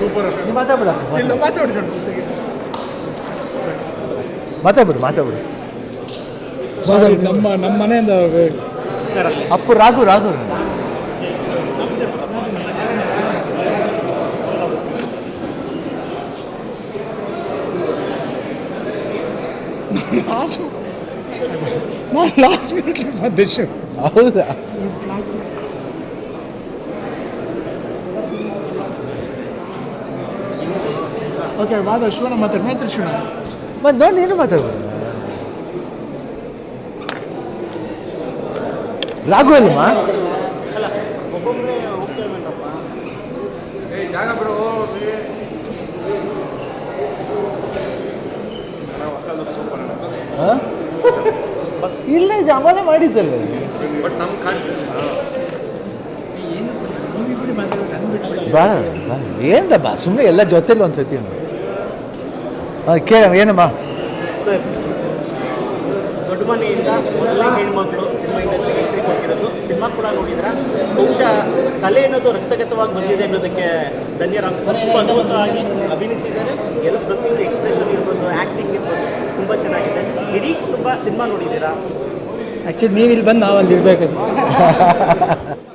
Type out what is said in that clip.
Super ಮಾತಾಡ್ಬಿಡ ಇಲ್ಲ ಮಾತಾಡ್ಬಿಡು ಮಾತಾಡ್ಬಿಡು. ನಮ್ಮ ನಮ್ಮ ಮನೆಯಿಂದ ಅಪ್ಪು ರಾಘು ರಾಘು. ಲಾಸ್ಟ್ ನಾನು ಲಾಸ್ಟ್ ಮಿನಿಟ್ ಬಂದೆ ಹೌದಾ? ಓಕೆ ಮಾತಾಡಿ ಶಿವನ ಮಾತಾಡಿ ಮೈತ್ರಿ ಶಿವನ ಮತ್ತೆ ನೋಡಿ ನೀನು ಮಾತಾಡ್ಬಿಡು ರಾಘು ಅಲ್ಲಮ್ಮ? ಹಾ? ಇಲ್ಲ ಜಮಾನೆ ಮಾಡಿದ್ದಲ್ಲ. ಬಾ ಏನ್ ಏನ್ದ ಬಾ ಸುಮ್ಮನೆ ಎಲ್ಲ ಜೊತೆಲಿ ಒಂದ್ಸತಿ ಹಾಂ ಕೇಳ ಏನಮ್ಮ? ಸರ್ ದೊಡ್ಡ ಮನೆಯಿಂದ ಮೊದಲನೇ ಹೆಣ್ಮಕ್ಳು ಸಿನಿಮಾ ಇಂಡಸ್ಟ್ರಿಗೆ ಎಂಟ್ರಿ ಕೊಟ್ಟಿರೋದು. ಸಿನಿಮಾ ಕೂಡ ನೋಡಿದ್ರ? ಬಹುಶಃ ಕಲೆ ಅನ್ನೋದು ರಕ್ತಗತವಾಗಿ ಬಂದಿದೆ ಅನ್ನೋದಕ್ಕೆ ಧನ್ಯರಾಗ ತುಂಬ ಅದ್ಭುತವಾಗಿ ಅಭಿನಯಿಸಿದ್ದಾರೆ. ಎಲ್ಲ ಪ್ರತಿಯೊಂದು ಎಕ್ಸ್ಪ್ರೆಷನ್ ಇರ್ಬೋದು ಆ್ಯಕ್ಟಿಂಗ್ ಇರ್ಬೋದು ತುಂಬ ಚೆನ್ನಾಗಿದೆ. ಇಡೀ ಕುಟುಂಬ ಸಿನಿಮಾ ನೋಡಿದ್ದೀರಾ? ಆ್ಯಕ್ಚುಲಿ ನೀವು ಇಲ್ಲಿ ಬಂದು ನಾವಲ್ಲಿ ಅಲ್ಲಿ ಇರಬೇಕು